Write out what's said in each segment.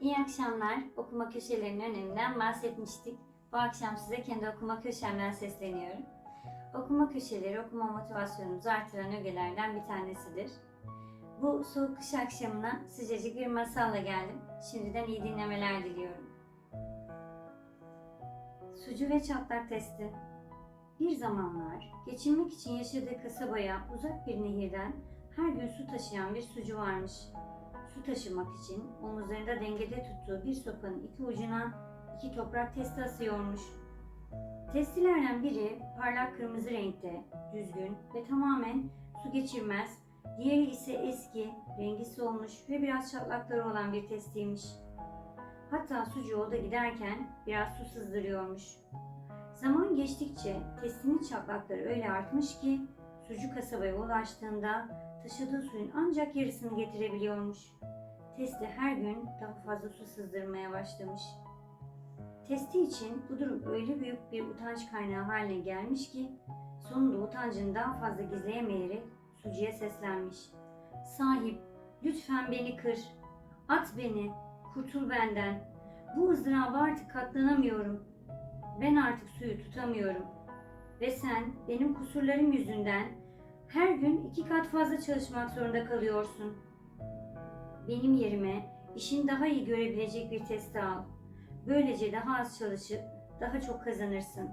İyi akşamlar. Okuma köşelerinin öneminden bahsetmiştik. Bu akşam size kendi okuma köşemden sesleniyorum. Okuma köşeleri okuma motivasyonumuzu artıran ögelerden bir tanesidir. Bu soğuk kış akşamına sıcacık bir masalla geldim. Şimdiden iyi dinlemeler diliyorum. Sucu ve çatlak testi. Bir zamanlar geçinmek için yaşadığı kasabaya uzak bir nehirden her gün su taşıyan bir sucu varmış. Su taşımak için omuzlarında dengede tuttuğu bir sopanın iki ucuna iki toprak testi asıyormuş. Testilerden biri parlak kırmızı renkte, düzgün ve tamamen su geçirmez, diğeri ise eski, rengi solmuş ve biraz çatlakları olan bir testiymiş. Hatta sucu yolda giderken biraz su sızdırıyormuş. Zaman geçtikçe testinin çatlakları öyle artmış ki sucu kasabaya ulaştığında taşıdığı suyun ancak yarısını getirebiliyormuş. Testi her gün daha fazla su sızdırmaya başlamış. Testi için bu durum öyle büyük bir utanç kaynağı haline gelmiş ki sonunda utancını daha fazla gizleyemeyerek sucuya seslenmiş. Sahip, lütfen beni kır. At beni, kurtul benden. Bu ızdıraba artık katlanamıyorum. Ben artık suyu tutamıyorum. Ve sen benim kusurlarım yüzünden her gün iki kat fazla çalışmak zorunda kalıyorsun. Benim yerime işin daha iyi görebilecek bir testi al. Böylece daha az çalışıp daha çok kazanırsın.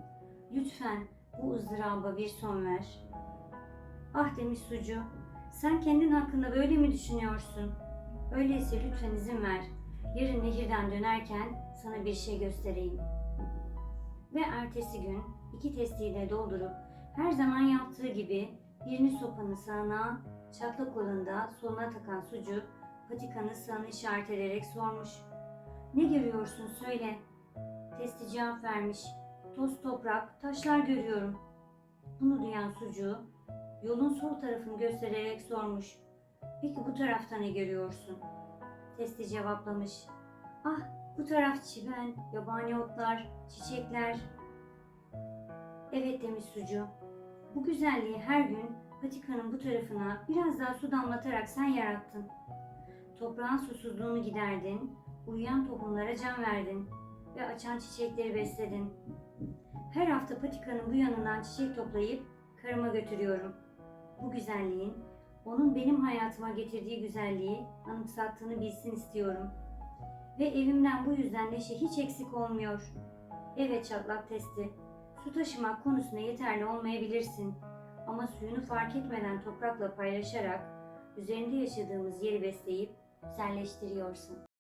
Lütfen bu ızdıraba bir son ver. Ah demiş sucu, sen kendin hakkında böyle mi düşünüyorsun? Öyleyse lütfen izin ver. Yarın nehirden dönerken sana bir şey göstereyim. Ve ertesi gün iki testiyi de doldurup her zaman yaptığı gibi birini sopanın sağına, çatlak kolunda soluna takan sucu patikanın sağını işaret ederek sormuş. Ne görüyorsun söyle. Testi cevap vermiş. Toz toprak, taşlar görüyorum. Bunu duyan sucu yolun sol tarafını göstererek sormuş. Peki bu tarafta ne görüyorsun? Testi cevaplamış. Ah bu taraf çimen, yabani otlar, çiçekler. Evet demiş sucu. Bu güzelliği her gün patikanın bu tarafına biraz daha su damlatarak sen yarattın. Toprağın susuzluğunu giderdin, uyuyan tohumlara can verdin ve açan çiçekleri besledin. Her hafta patikanın bu yanından çiçek toplayıp karıma götürüyorum. Bu güzelliğin onun benim hayatıma getirdiği güzelliği anımsattığını bilsin istiyorum. Ve evimden bu yüzden neşe hiç eksik olmuyor. Evet çatlak testi. Su taşımak konusunda yeterli olmayabilirsin. Ama suyunu fark etmeden toprakla paylaşarak üzerinde yaşadığımız yeri besleyip güzelleştiriyorsun.